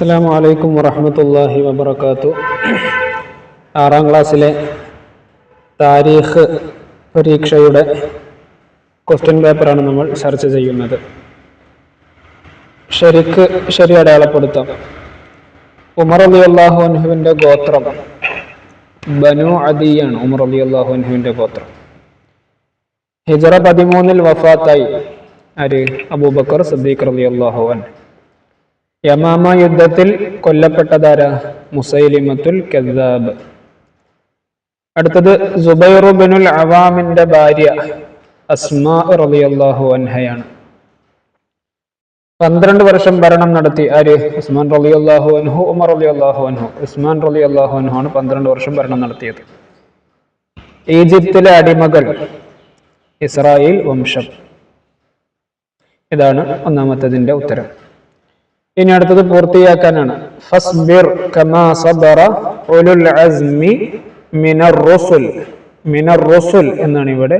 അസ്സാം വലൈക്കും വറഹമത്തല്ലാഹി വബർക്കാത്തു ആറാം ക്ലാസ്സിലെ താരീഖ് പരീക്ഷയുടെ ക്വസ്റ്റ്യൻ പേപ്പറാണ് നമ്മൾ ചർച്ച ചെയ്യുന്നത്. ശരിക്ക് ശരി അടയാളപ്പെടുത്താം. ഉമർ അലി അള്ളാഹു അൻഹുവിന്റെ ഗോത്രം ബനു അദിയാണ് ഉമർ അലി അള്ളാഹു ഗോത്രം. ഹിജറ പതിമൂന്നിൽ വഫാത്തായി ആര്? അബൂബക്കർ സദ്ദീഖ് അലി അള്ളാഹു അൻ യമാമ യുദ്ധത്തിൽ കൊല്ലപ്പെട്ടതാര? മുസൈലിമത്തുൽ കദാബ് അടുത്തത് സുബൈറുബിനുൽ അവാമിന്റെ ഭാര്യ അസ്മാ റളിയല്ലാഹു അൻഹയാണ്. പന്ത്രണ്ട് വർഷം ഭരണം നടത്തി. ആര്? ഉസ്മാൻ റലി അള്ളാഹു അൻഹു ഉമർ അലി അള്ളാഹു അൻഹു. ഉസ്മാൻ റലി അള്ളാഹു അൻഹു ആണ് പന്ത്രണ്ട് വർഷം ഭരണം നടത്തിയത്. ഈജിപ്തിലെ അടിമകൾ ഇസ്രായേൽ വംശം. ഇതാണ് ഒന്നാമത്തതിന്റെ ഉത്തരം. ഇനി അടുത്തത് പൂർത്തിയാക്കാനാണ്. കമാ സബറ അസ്മി മിനർ മിനർ എന്നാണ് ഇവിടെ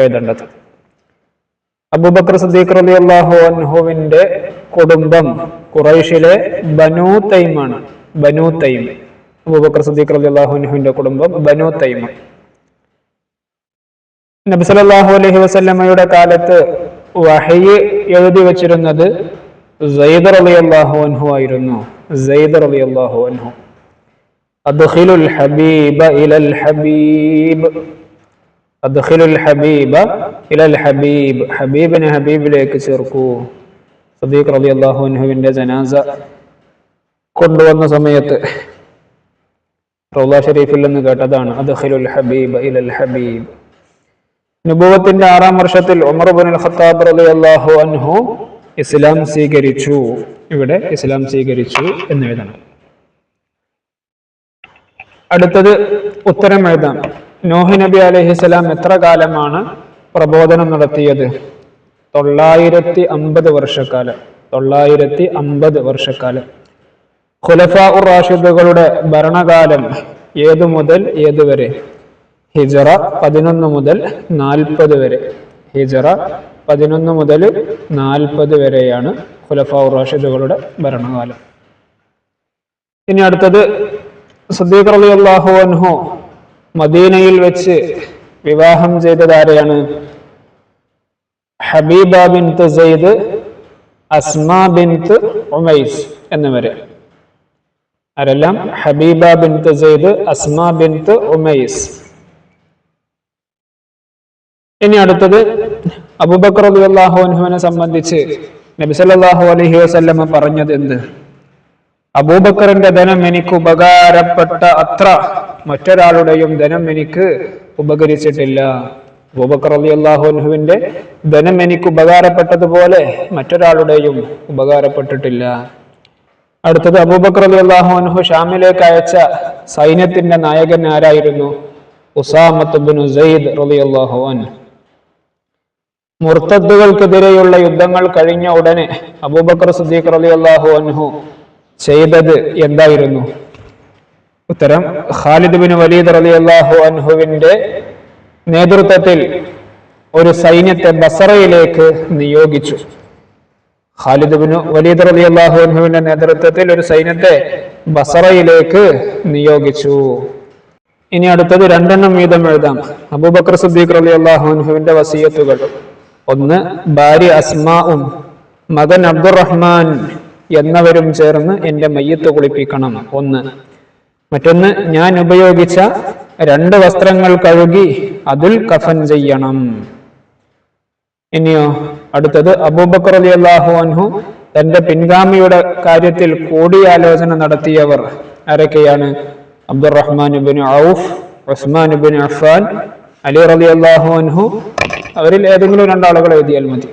എഴുതേണ്ടത്. അബൂബക്കർ സദീഖ് അലി അള്ളാഹു അൻഹുവിന്റെ കുടുംബം ഖുറൈഷിലെ Banu തൈമാണ് Banu Taim Abu Bakr Siddiq Ali അള്ളാഹു അൻഹുവിന്റെ കുടുംബം ബനു തൈമ. നബിസലാഹു അലൈഹി വസല്ലമയുടെ കാലത്ത് വഹയ്യ് എഴുതി വച്ചിരുന്നത് സെയ്ദർ അലി അള്ളാഹു അൻഹു ആയിരുന്നു. സെയ്ദർ അലി അള്ളാഹു അൻഹു. അദ്ഖിലുൽ ഹബീബ ഇലൽ ഹബീബ്. അദ്ഖിലുൽ ഹബീബ ഇലൽ ഹബീബ്. ഹബീബിനെ ഹബീബിലേക്ക് ചേർക്കൂ. സദീഖ് റലി അള്ളാഹു അൻഹുവിന്റെ ജനാസ കൊണ്ടുവന്ന സമയത്ത് റൗല ഷെരീഫിൽ നിന്ന് കേട്ടതാണ് അദ്ഖിലുൽ ഹബീബ ഇലൽ ഹബീബ്. നുബുവത്തിന്റെ ആറാം വർഷത്തിൽ ഉമർ ബുൻ ഖത്താബ് റളിയല്ലാഹു അൻഹു ഇസ്ലാം സ്വീകരിച്ചു. ഇവിടെ ഇസ്ലാം സ്വീകരിച്ചു എന്ന് എഴുതണം. അടുത്തത് ഉത്തരം എഴുതാം. നോഹ് നബി അലഹിസ്ലാം എത്ര കാലമാണ് പ്രബോധനം നടത്തിയത്? തൊള്ളായിരത്തി അമ്പത് വർഷക്കാലം. തൊള്ളായിരത്തി അമ്പത് വർഷക്കാലം. ഖുലഫ ഉർ റാഷിദുകളുടെ ഭരണകാലം ഏതു മുതൽ ഏതുവരെ ഹിജറ പതിനൊന്ന് മുതൽ നാൽപ്പത് വരെ. ഹിജറ പതിനൊന്ന് മുതൽ നാൽപ്പത് വരെയാണ് ഖുലഫാ റാഷിദുകളുടെ ഭരണകാലം. ഇനി അടുത്തത് സദ്ദീഖ് അലി അള്ളാഹു അൻഹു മദീനയിൽ വെച്ച് വിവാഹം ചെയ്തത് ആരെയാണ്? Habiba bin Zaid Asma bin Umais എന്നിവരെ. ആരെല്ലാം? Habiba bin Zaid Asma bin Umais. ഇനി അടുത്തത് അബൂബക്കർ സംബന്ധിച്ച് നബിസല്ലാഹു അലഹി വസ്ല്ലമ്മ പറഞ്ഞത് എന്ത്? അബൂബക്കറിന്റെ ധനം എനിക്ക് ഉപകാരപ്പെട്ട അത്ര മറ്റൊരാളുടെയും ധനം എനിക്ക് ഉപകരിച്ചിട്ടില്ല. അബൂബക്കർ അലി അള്ളാഹുവിന്റെ ധനം എനിക്ക് ഉപകാരപ്പെട്ടതുപോലെ മറ്റൊരാളുടെയും ഉപകാരപ്പെട്ടിട്ടില്ല. അടുത്തത് അബൂബക്കർ അലി അള്ളാഹുഹു ഷാമിലേക്ക് അയച്ച സൈന്യത്തിന്റെ നായകൻ ആരായിരുന്നു? ഉസാമത്ത് ബിൻ സെയ്ദ് റലി അള്ളാഹു അൻഹു. മുർത്തദ്ദുകൾക്കെതിരെയുള്ള യുദ്ധങ്ങൾ കഴിഞ്ഞ ഉടനെ അബൂബക്കർ സുദ്ദീഖ് അലി അള്ളാഹു അൻഹു ചെയ്തത് എന്തായിരുന്നു? ഉത്തരം ഖാലിദ് ബിൻ വലീദ് അലി അള്ളാഹു അൻഹുവിന്റെ നേതൃത്വത്തിൽ ഒരു സൈന്യത്തെ ബസറയിലേക്ക് നിയോഗിച്ചു. ഖാലിദ് ബിൻ വലീദ് അലി അള്ളാഹു അൻഹുവിന്റെ നേതൃത്വത്തിൽ ഒരു സൈന്യത്തെ ബസറയിലേക്ക് നിയോഗിച്ചു. ഇനി അടുത്തത് രണ്ടെണ്ണം വീതം എഴുതാം. അബൂബക്കർ സുദ്ദീഖ് അലി അള്ളാഹു അൻഹുവിന്റെ വസീയത്തുകൾ. ഒന്ന് ഭാര്യ അസ്മാവും മകൻ അബ്ദുറഹ്മാൻ എന്നവരും ചേർന്ന് എന്റെ മയ്യത്ത് കുളിപ്പിക്കണം. ഒന്ന്. മറ്റൊന്ന് ഞാൻ ഉപയോഗിച്ച രണ്ട് വസ്ത്രങ്ങൾ കഴുകി അതിൽ കഫൻ ചെയ്യണം. ഇനിയോ അടുത്തത് അബൂബക്കർ അലി അള്ളാഹു അൻഹു തന്റെ പിൻഗാമിയുടെ കാര്യത്തിൽ കൂടിയാലോചന നടത്തിയവർ ആരൊക്കെയാണ്? Abdurahman bin Auf Usman bin Affan Ali റലി അള്ളാഹു അൻഹു അവരിൽ ഏതെങ്കിലും രണ്ടാളുകൾ എഴുതിയാൽ മതി.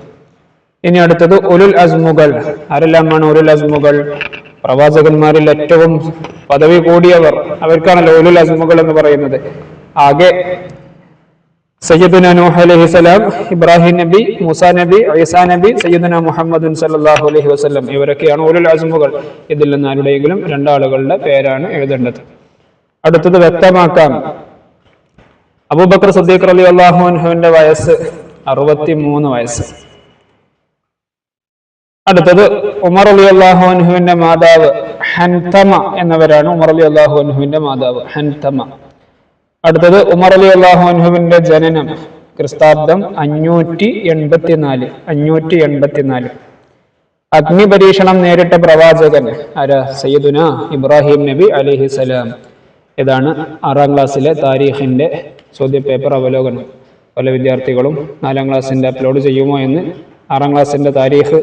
ഇനി അടുത്തത് ഉലുൽ അസ്മുകൾ. ആരെല്ലാമാണ് ഉലുൽ അസ്മുകൾ? പ്രവാചകന്മാരിൽ ഏറ്റവും പദവി കൂടിയവർ. അവർക്കാണല്ലോ ഉലുൽ അസ്മുകൾ എന്ന് പറയുന്നത്. ആകെ സയ്യിദുന നൂഹ് അലൈഹി സ്വലാം ഇബ്രാഹിം നബി മൂസ നബി ഐസാ നബി സയ്യിദുന മുഹമ്മദ് സല്ലാഹു അലൈഹി വസ്ലം ഇവരൊക്കെയാണ് ഉലുൽ അസ്മുകൾ. ഇതിൽ നിന്ന് ആരുടെയെങ്കിലും രണ്ടാളുകളുടെ പേരാണ് എഴുതേണ്ടത്. അടുത്തത് വ്യക്തമാക്കാം. അബൂബക്കർ സദ്ദീഖ് അലി അള്ളാഹുഹുവിന്റെ വയസ്സ് അറുപത്തി മൂന്ന് വയസ്സ്. അടുത്തത് ഉമർ അലി അള്ളാഹുഹുവിന്റെ മാതാവ് ഹൻതമ എന്നവരാണ് ഉമർ അലി അള്ളാഹുഹുവിന്റെ മാതാവ് ഹൻതമ. അടുത്തത് ഉമർ അലി അള്ളാഹുഹുവിന്റെ ജനനം ക്രിസ്താബ്ദം അഞ്ഞൂറ്റി എൺപത്തിനാല് അഞ്ഞൂറ്റി എൺപത്തിനാല് അഗ്നി പരീക്ഷണം നേരിട്ട പ്രവാചകൻ ആരാ? സയ്യിദുന ഇബ്രാഹിം നബി അലിഹി സലാം ഇതാണ് ആറാം ക്ലാസ്സിലെ താരീഖിന്റെ ചോദ്യപേപ്പർ അവലോകനം. പല വിദ്യാർത്ഥികളും നാലാം ക്ലാസ്സിന്റെ അപ്ലോഡ് ചെയ്യുമോ എന്ന് ആറാം ക്ലാസ്സിന്റെ താരീഖ്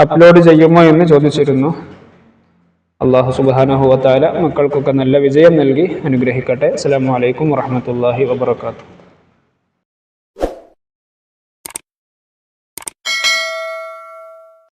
അപ്ലോഡ് ചെയ്യുമോ എന്ന് ചോദിച്ചിരുന്നു. അള്ളാഹു സുബാനഹുവത്താല മക്കൾക്കൊക്കെ നല്ല വിജയം നൽകി. അനുഗ്രഹിക്കട്ടെ. അസ്സാം വലൈക്കും വാഹമത്തല്ലാഹി വബർക്കാത്തു